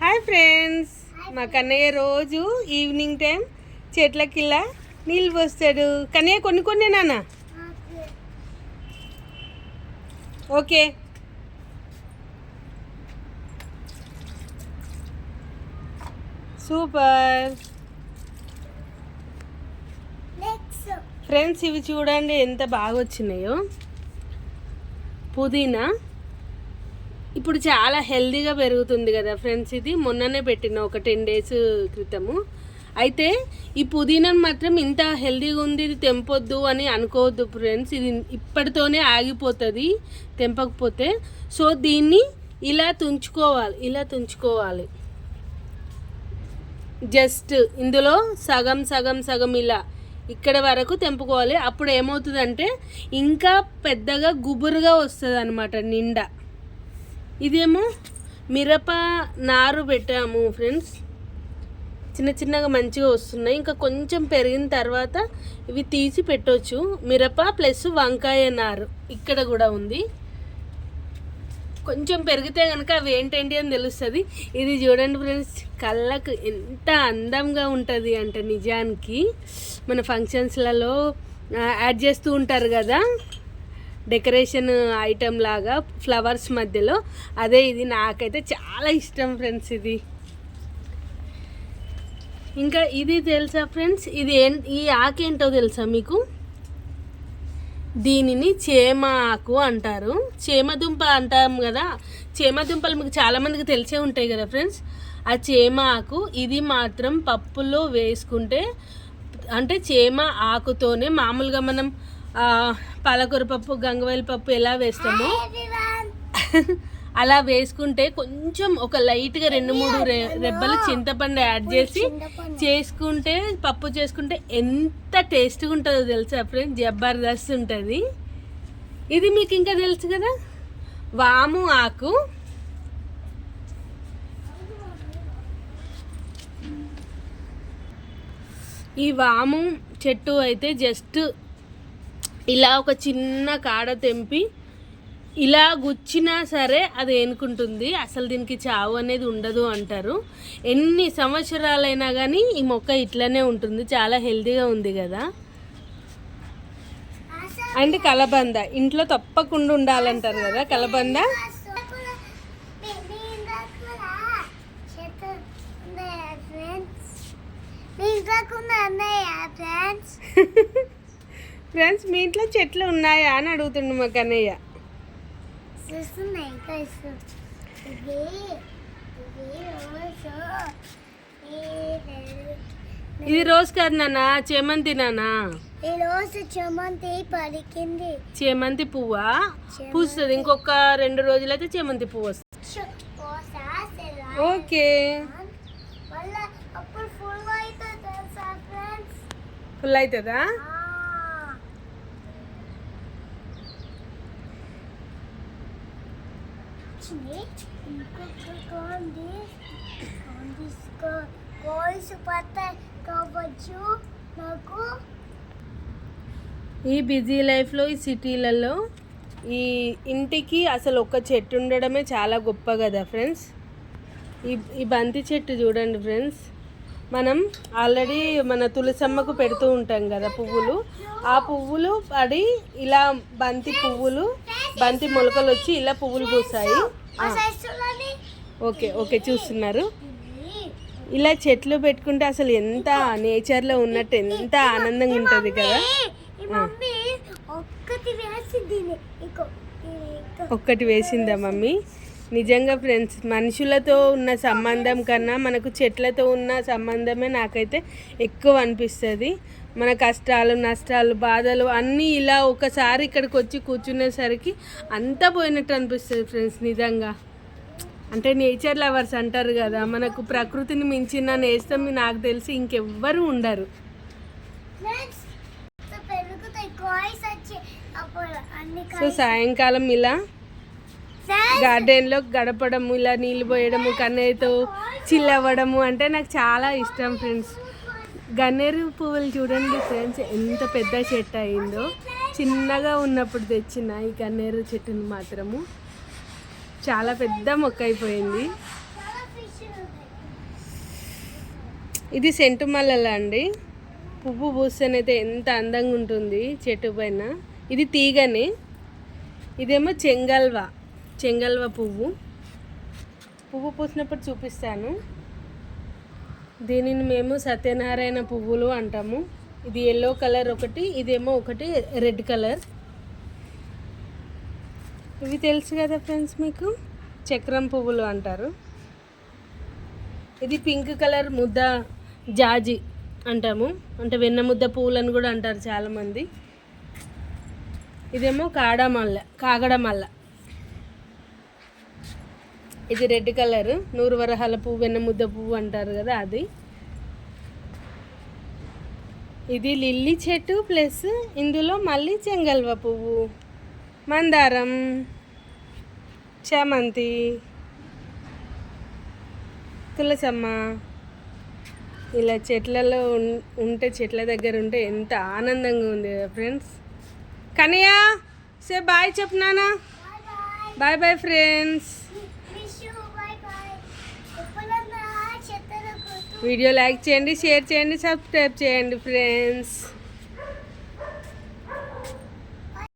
Hi friends. మా కన్నయ్య రోజు evening time చెట్లకి ఇలా నీళ్ళు పోస్తాడు. కన్నయ్య కొన్ని కొన్ని నాన్న. ఓకే. సూపర్. ఫ్రెండ్స్ ఇవి చూడండి ఎంత బాగా వచ్చినాయో. పుదీనా ఇప్పుడు చాలా హెల్దీగా పెరుగుతుంది కదా ఫ్రెండ్స్ ఇది. మొన్ననే పెట్టిన ఒక టెన్ డేస్ క్రితము. అయితే ఈ పుదీనాను మాత్రం ఇంత హెల్దీగా ఉంది ఇది తెంపొద్దు అని అనుకోవద్దు ఫ్రెండ్స్. ఇది ఇప్పటితోనే ఆగిపోతుంది తెంపకపోతే. సో దీన్ని ఇలా తుంచుకోవాలి ఇలా తుంచుకోవాలి. జస్ట్ ఇందులో సగం సగం సగం ఇలా ఇక్కడ వరకు తెంపుకోవాలి. అప్పుడు ఏమవుతుందంటే ఇంకా పెద్దగా గుబురుగా వస్తుంది అనమాట నిండా. ఇదేమో మిరప నారు పెట్టాము ఫ్రెండ్స్ చిన్న చిన్నగా మంచిగా వస్తున్నాయి. ఇంకా కొంచెం పెరిగిన తర్వాత ఇవి తీసి పెట్టవచ్చు మిరప ప్లస్ వంకాయ నారు ఇక్కడ కూడా ఉంది. కొంచెం పెరిగితే కనుక అవి ఏంటేంటి అని తెలుస్తుంది. ఇది చూడండి ఫ్రెండ్స్ కళ్ళకు ఎంత అందంగా ఉంటుంది అంటే నిజానికి. మన ఫంక్షన్స్లలో యాడ్ చేస్తూ ఉంటారు కదా. డెకరేషన్ ఐటమ్ లాగా ఫ్లవర్స్ మధ్యలో. అదే ఇది నాకైతే చాలా ఇష్టం ఫ్రెండ్స్ ఇది. ఇంకా ఇది తెలుసా ఫ్రెండ్స్? ఇది ఏం ఈ ఆకేంటో తెలుసా మీకు? దీనిని చేమ ఆకు అంటారు. చేమదుంప అంటాం కదా. చేమదుంపలు మీకు చాలామందికి తెలిసే ఉంటాయి కదా ఫ్రెండ్స్? ఆ చేమ ఆకు ఇది మాత్రం పప్పులో వేసుకుంటే అంటే చేమ ఆకుతోనే మామూలుగా మనం పాలకూర పప్పు గంగవాయిల పప్పు ఎలా వేస్తామో అలా వేసుకుంటే కొంచెం ఒక లైట్గా రెండు మూడు రె రెబ్బలు చింతపండు యాడ్ చేసి చేసుకుంటే పప్పు చేసుకుంటే ఎంత టేస్ట్గా ఉంటుందో తెలుసా ఫ్రెండ్స్ జబర్దస్త్ ఉంటుంది. ఇది మీకు ఇంకా తెలుసు కదా? వాము ఆకు. ఈ వాము చెట్టు అయితే జస్ట్ ఇలా ఒక చిన్న కాడ తెంపి ఇలా గుచ్చినా సరే అది ఏనుకుంటుంది. అసలు దీనికి చావు అనేది ఉండదు అంటారు. ఎన్ని సంవత్సరాలైనా కానీ ఈ మొక్క ఇట్లనే ఉంటుంది. చాలా హెల్తీగా ఉంది కదా. అండ్ కలబంద. ఇంట్లో తప్పకుండా ఉండాలంటారు కదా కలబంద? ఫ్రెండ్స్ ఫ్రెండ్స్ మీ ఇంట్లో చెట్లు ఉన్నాయా అని అడుగుతుండు మా కన్నయ్య. ఇది రోజు కాదు నాన్న చేమంతి నాన్న? ఈ రోజు చెమంతి పలికింది చేమంతి పువ్వా? పూస్తుంది. ఇంకొక రెండు రోజులైతే చేమంతి పువ్వు వస్తుంది. ఓకే. ఫుల్ అయితే ఇంకొక కోంది తీసుకో కోల్స్ కావచ్చు నాకు. ఈ బిజీ లైఫ్లో ఈ సిటీలలో ఈ ఇంటికి అసలు ఒక చెట్టు ఉండడమే చాలా గొప్ప కదా ఫ్రెండ్స్. ఈ ఈ బంతి చెట్టు చూడండి ఫ్రెండ్స్. మనం ఆల్రెడీ మన తులసమ్మకు పెడుతూ ఉంటాం కదా పువ్వులు. ఆ పువ్వులు పడి ఇలా బంతి పువ్వులు బంతి మొలకలు వచ్చి ఇలా పువ్వులు పూసాయి. ఓకే ఓకే చూస్తున్నారు. ఇలా చెట్లు పెట్టుకుంటే అసలు ఎంత నేచర్లో ఉన్నట్టు ఎంత ఆనందంగా ఉంటుంది కదా. ఒక్కటి వేసిందా మమ్మీ? నిజంగా ఫ్రెండ్స్ మనుషులతో ఉన్న సంబంధం కన్నా మనకు చెట్లతో ఉన్న సంబంధమే నాకైతే ఎక్కువ అనిపిస్తుంది. మన కష్టాలు నష్టాలు బాధలు అన్నీ ఇలా ఒకసారి ఇక్కడికి వచ్చి కూర్చునేసరికి అంతా పోయినట్టు అనిపిస్తుంది ఫ్రెండ్స్ నిజంగా. అంటే నేచర్ లవర్స్ అంటారు కదా మనకు ప్రకృతిని మించిన నేస్తం నాకు తెలిసి ఇంకెవ్వరు ఉండరు. సో సాయంకాలం ఇలా గార్డెన్లో గడపడము ఇలా నీళ్ళు పోయడము కన్నయ్యతో చిల్ అవ్వడము అంటే నాకు చాలా ఇష్టం ఫ్రెండ్స్ గన్నేరు పువ్వులు చూడండి ఫ్రెండ్స్ ఎంత పెద్ద చెట్టు అయిందో. చిన్నగా ఉన్నప్పుడు తెచ్చిన ఈ గన్నేరు చెట్టును మాత్రము చాలా పెద్ద మొక్క అయిపోయింది. ఇది సెంటు మల్లెల అండి. పువ్వు పూస్తేనైతే ఎంత అందంగా ఉంటుంది చెట్టు పైన. ఇది తీగని. ఇదేమో చెంగల్వ చెంగల్వ పువ్వు. పువ్వు పూసినప్పుడు చూపిస్తాను. దీనిని మేము సత్యనారాయణ పువ్వులు అంటాము. ఇది ఎల్లో కలర్ ఒకటి ఇదేమో ఒకటి రెడ్ కలర్ ఇవి తెలుసు కదా ఫ్రెండ్స్ మీకు? చక్రం పువ్వులు అంటారు. ఇది పింక్ కలర్ ముద్ద జాజి అంటాము. అంటే వెన్న ముద్ద పువ్వులని కూడా అంటారు చాలామంది. ఇదేమో కాడమల్ల కాగడమల్ల. ఇది రెడ్ కలర్. నూరు వరహాల పువ్వు వెన్న ముద్ద పువ్వు అంటారు కదా అది. ఇది లిల్లీ చెట్టు ప్లస్ ఇందులో మళ్ళీ చెంగల్వ పువ్వు. మందారం చామంతి తులసమ్మ. ఇలా చెట్లలో ఉంటే చెట్ల దగ్గర ఉంటే ఎంత ఆనందంగా ఉంది కదా ఫ్రెండ్స్. కనియా సే bye చెప్పనానా bye bye friends. Video like చేయండి షేర్ చేయండి సబ్స్క్రైబ్ చేయండి ఫ్రెండ్స్.